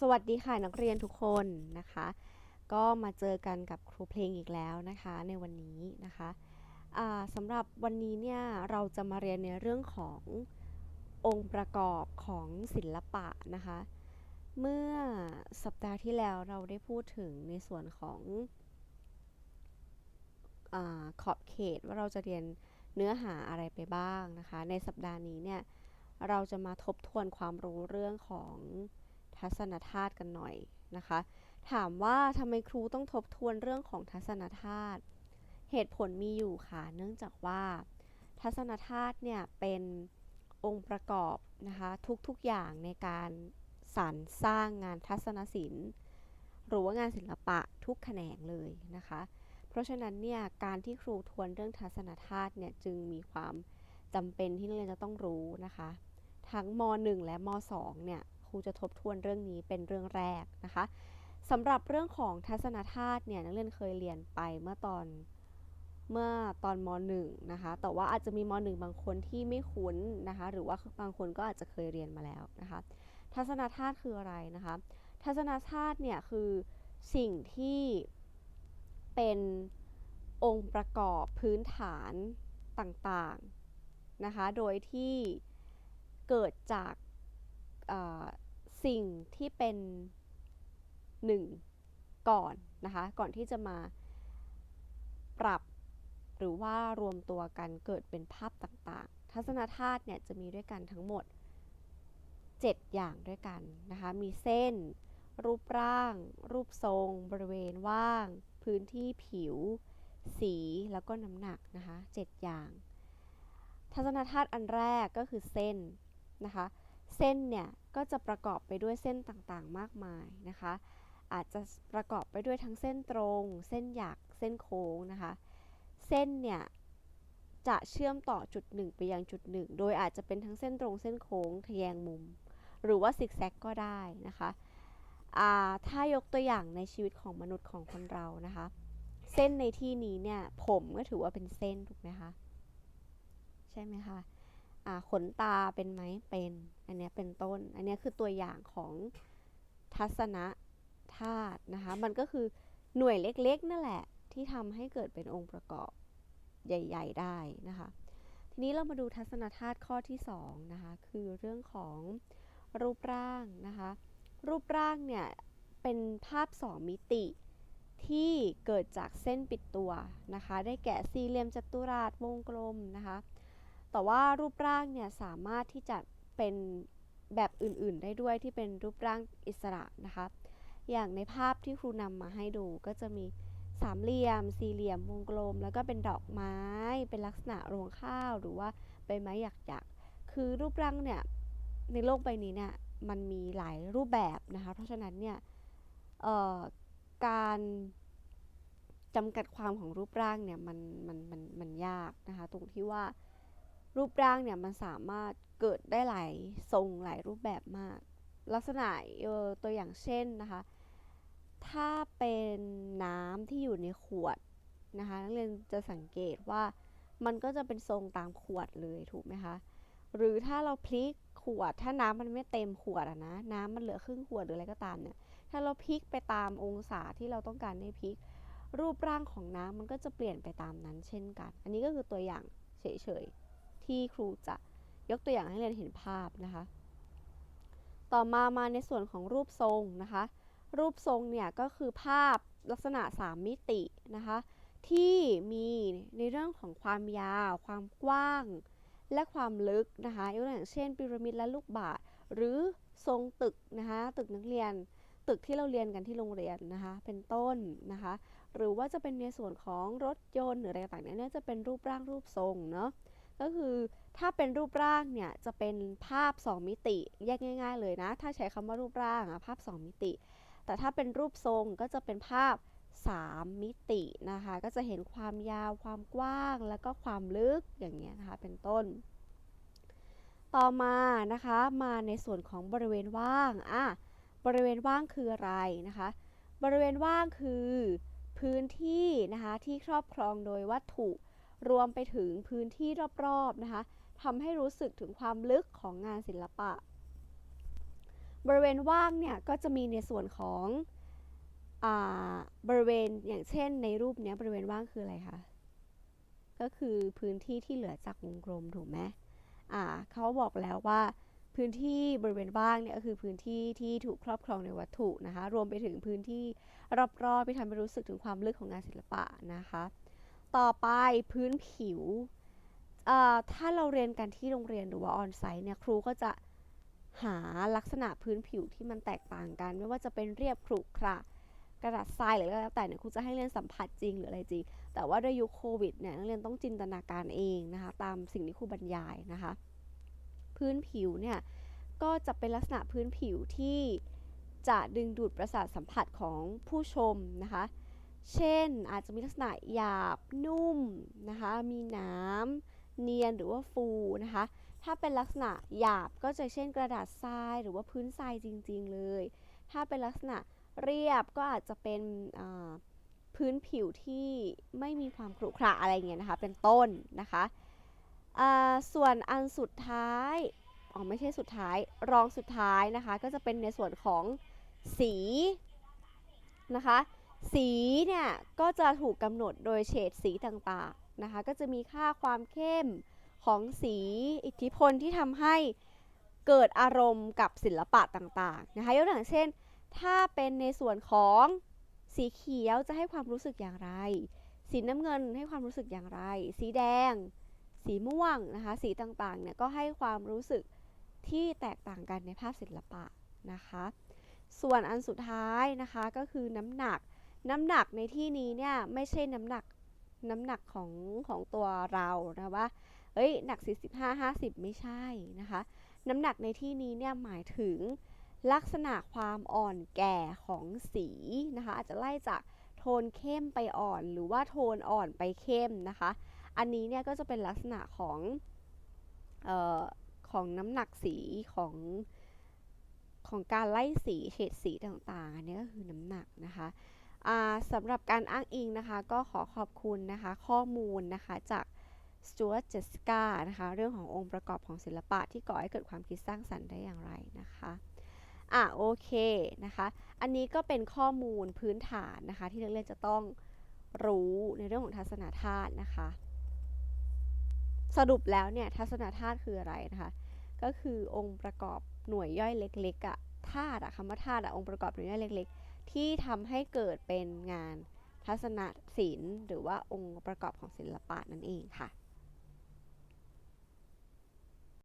สวัสดีค่ะนักเรียนทุกคนนะคะ ก็มาเจอกันกับครูเพลงอีกแล้วนะคะในวันนี้นะคะสำหรับวันนี้เนี่ยเราจะมาเรียนในเรื่องขององค์ประกอบของศิลปะนะคะ เมื่อสัปดาห์ที่แล้วเราได้พูดถึงในส่วนของอขอบเขตว่าเราจะเรียนเนื้อหาอะไรไปบ้างนะคะ ในสัปดาห์นี้เนี่ยเราจะมาทบทวนความรู้เรื่องของ ทัศนธาตุกันหน่อยนะคะ ถามว่าทำไมครูต้องทบทวนเรื่องของทัศนธาตุเหตุผลมีอยู่ค่ะ เนื่องจากว่า ทัศนธาตุเนี่ยเป็นองค์ประกอบนะคะทุกๆอย่างในการสรรสร้างงานทัศนศิลป์ หรือว่างานศิลปะทุกแขนงเลยนะคะ เพราะฉะนั้นเนี่ยการที่ครูทวนเรื่องทัศนธาตุเนี่ยจึงมีความจำเป็นที่นักเรียนจะต้องรู้นะคะ ทั้งม .1 และม .2 เนี่ย รูจะทบทวนเรื่องนี้เป็นเรื่องแรกนะคะสำหรับเรื่องของทัศนธาตุเนี่ยนักเรียนเคยเรียนไปเมื่อตอนเมื่อตอนม .1 นะคะ แต่ว่าอาจจะมีม .1 บางคนที่ไม่คุ้นนะคะ หรือว่าบางคนก็อาจจะเคยเรียนมาแล้วนะคะ ทัศนธาตุคืออะไรนะคะ ทัศนธาตุเนี่ยคือสิ่งที่เป็นองค์ประกอบพื้นฐานต่างๆนะคะ โดยที่เกิดจาก สิ่งที่เป็นหนึ่งก่อนนะคะ ก่อนที่จะมาปรับหรือว่ารวมตัวกันเกิดเป็นภาพต่างๆ ทัศนธาตุเนี่ยจะมีด้วยกันทั้งหมด 7 อย่างด้วยกันนะคะ มีเส้น รูปร่าง รูปทรง บริเวณว่าง พื้นที่ผิว สีแล้วก็น้ำหนักนะคะ 7 อย่าง ทัศนธาตุอันแรกก็คือเส้นนะคะ เส้นเนี่ยก็จะประกอบไปด้วยเส้นต่างๆ มากมายนะคะ อาจจะประกอบไปด้วยทั้งเส้นตรง เส้นหยัก เส้นโค้งนะคะ เส้นเนี่ยจะเชื่อมต่อจุดหนึ่งไปยังจุดหนึ่งโดยอาจจะเป็นทั้งเส้นตรงเส้นโค้งทแยงมุม หรือว่าซิกแซกก็ได้นะคะถ้ายกตัวอย่างในชีวิตของมนุษย์ของคนเรานะคะ เส้นในที่นี้เนี่ยผมก็ถือว่าเป็นเส้นถูกไหมคะ ใช่ไหมคะ ขนตาเป็นไหมเป็น อันนี้เป็นต้น อันนี้คือตัวอย่างของทัศนะธาตุนะคะ มันก็คือหน่วยเล็กๆนั่นแหละ ที่ทำให้เกิดเป็นองค์ประกอบใหญ่ ๆ ได้นะคะ ทีนี้เรามาดูทัศนธาตุข้อที่2นะคะ คือเรื่องของรูปร่างนะคะ รูปร่างเนี่ยเป็นภาพ 2 มิติที่เกิดจากเส้นปิดตัวนะคะ ได้แก่สี่เหลี่ยมจัตุรัสวงกลมนะคะ แต่ว่ารูปร่างเนี่ยสามารถที่จะเป็นแบบอื่นๆ ได้ด้วยที่เป็นรูปร่างอิสระนะคะ อย่างในภาพที่ครูนำมาให้ดูก็จะมีสามเหลี่ยม สี่เหลี่ยม วงกลม แล้วก็เป็นดอกไม้ เป็นลักษณะรวงข้าว หรือว่าใบไม้หยักๆ คือรูปร่างเนี่ยในโลกใบนี้เนี่ยมันมีหลายรูปแบบนะคะ เพราะฉะนั้นเนี่ยการจำกัดความของรูปร่างเนี่ยมันมันมันมันยากนะคะ ตรงที่ว่า รูปร่างเนี่ยมันสามารถเกิดได้หลายทรงหลายรูปแบบมาก ลักษณะตัวอย่างเช่นนะคะ ถ้าเป็นน้ำที่อยู่ในขวดนะคะนักเรียนจะสังเกตว่ามันก็จะเป็นทรงตามขวดเลยถูกไหมคะ หรือถ้าเราพลิกขวด ถ้าน้ำมันไม่เต็มขวดอะนะ น้ำมันเหลือครึ่งขวดหรืออะไรก็ตามเนี่ย ถ้าเราพลิกไปตามองศาที่เราต้องการให้พลิก รูปร่างของน้ำมันก็จะเปลี่ยนไปตามนั้นเช่นกัน อันนี้ก็คือตัวอย่างเฉยๆ ที่ครูจะยกตัวอย่างให้เรียนเห็นภาพนะคะ ต่อมามาในส่วนของรูปทรงนะคะ รูปทรงเนี่ยก็คือภาพลักษณะ 3 มิตินะคะที่มีในเรื่องของความยาว ความกว้าง และความลึกนะคะยกตัวอย่างเช่นพีระมิดและลูกบาศก์หรือทรงตึกนะคะตึกนักเรียน ตึกที่เราเรียนกันที่โรงเรียนนะคะเป็นต้นนะคะหรือว่าจะเป็นในส่วนของรถยนต์หรืออะไรต่างๆเนี่ยจะเป็นรูปร่างรูปทรงเนาะ ก็คือถ้าเป็นรูปร่างเนี่ยจะเป็นภาพ 2 มิติแยกง่าย ๆ เลยนะ ถ้าใช้คำว่ารูปร่างอะภาพ 2 มิติ แต่ถ้าเป็นรูปทรงก็จะเป็นภาพ 3 มิตินะคะ ก็จะเห็นความยาวความกว้างแล้วก็ความลึกอย่างเงี้ยนะคะเป็นต้น ต่อมานะคะมาในส่วนของบริเวณว่างอะบริเวณว่างคืออะไรนะคะ บริเวณว่างคือพื้นที่นะคะที่ครอบครองโดยวัตถุ รวมไปถึงพื้นที่รอบๆนะคะทำให้รู้สึกถึงความลึกของงานศิลปะ บริเวณว่างเนี่ยก็จะมีในส่วนของอาบริเวณอย่างเช่นในรูปนี้บริเวณว่างคืออะไรคะก็คือพื้นที่ที่เหลือจากวงกลมถูกไหมอ่าเขาบอกแล้วว่าพื้นที่บริเวณว่างเนี่ยก็คือพื้นที่ที่ถูกครอบครองในวัตถุนะคะ รวมไปถึงพื้นที่รอบๆที่ทำให้รู้สึกถึงความลึกของงานศิลปะนะคะ ต่อไปพื้นผิว ถ้าเราเรียนกันที่โรงเรียนหรือว่าออนไซต์เนี่ยครูก็จะหาลักษณะพื้นผิวที่มันแตกต่างกัน ไม่ว่าจะเป็นเรียบขรุขระกระดาษทรายหรืออะไรแล้วแต่เนี่ยครูจะให้เรียนสัมผัสจริงหรืออะไรจริง แต่ว่าด้วยยุคโควิดเนี่ยนักเรียนต้องจินตนาการเองนะคะ ตามสิ่งที่ครูบรรยายนะคะ พื้นผิวเนี่ยก็จะเป็นลักษณะพื้นผิวที่จะดึงดูดประสาทสัมผัสของผู้ชมนะคะ เช่น อาจจะมีลักษณะหยาบนุ่มนะคะ มีหน้ำเนียนหรือว่าฟูนะคะ ถ้าเป็นลักษณะหยาบก็จะเช่นกระดาษทรายหรือว่าพื้นทรายจริง ๆ เลย ถ้าเป็นลักษณะเรียบก็อาจจะเป็นพื้นผิวที่ไม่มีความขรุขระอะไรเงี้ยนะคะ เป็นต้นนะคะส่วนอันสุดท้ายอ๋อไม่ใช่สุดท้ายรองสุดท้ายนะคะ ก็จะเป็นในส่วนของสีนะคะ สีเนี่ยก็จะถูกกำหนดโดยเฉดสีต่างๆนะคะ ก็จะมีค่าความเข้มของสีอิทธิพลที่ทำให้เกิดอารมณ์กับศิลปะต่างๆนะคะยกตัวอย่างเช่น ถ้าเป็นในส่วนของสีเขียวจะให้ความรู้สึกอย่างไร สีน้ำเงินให้ความรู้สึกอย่างไร สีแดง สีม่วงนะคะ สีต่างๆเนี่ยก็ให้ความรู้สึกที่แตกต่างกันในภาพศิลปะนะคะ ส่วนอันสุดท้ายนะคะก็คือน้ำหนัก น้ำหนักในที่นี้เนี่ยไม่ใช่น้ำหนักน้ำหนักของของตัวเรานะว่าเอ้ยหนัก 45 50 ไม่ใช่นะคะ น้ำหนักในที่นี้เนี่ยหมายถึงลักษณะความอ่อนแก่ของสีนะคะ อาจจะไล่จากโทนเข้มไปอ่อน หรือว่าโทนอ่อนไปเข้มนะคะ อันนี้เนี่ยก็จะเป็นลักษณะของเอ่อของน้ำหนักสีของของการไล่สีเฉดสีต่างๆ อันนี้ก็คือน้ำหนักนะคะ สำหรับการอ้างอิงนะคะ ก็ขอขอบคุณนะคะ ข้อมูลนะคะจากสจว r t เจสกานะคะเรื่องขององค์ประกอบของศิลปะที่ก่อให้เกิดความคิดสร้างสรรค์ได้อย่างไรนะคะอะโอเคนะคะ อันนี้ก็เป็นข้อมูลพื้นฐานนะคะ ที่นักเรียนจะต้องรู้ในเรื่องของทัศนธาตุนะคะ สรุปแล้วเนี่ยทัศนธาตุคืออะไรนะคะ ก็คือองค์ประกอบหน่วยย่อยเล็กๆอะธาตุอะคำว่าธาตุอะองค์ประกอบหน่วยย่อยเล็กๆ ที่ทำให้เกิดเป็นงานทัศนศิลป์ หรือว่าองค์ประกอบของศิลปะนั่นเองค่ะ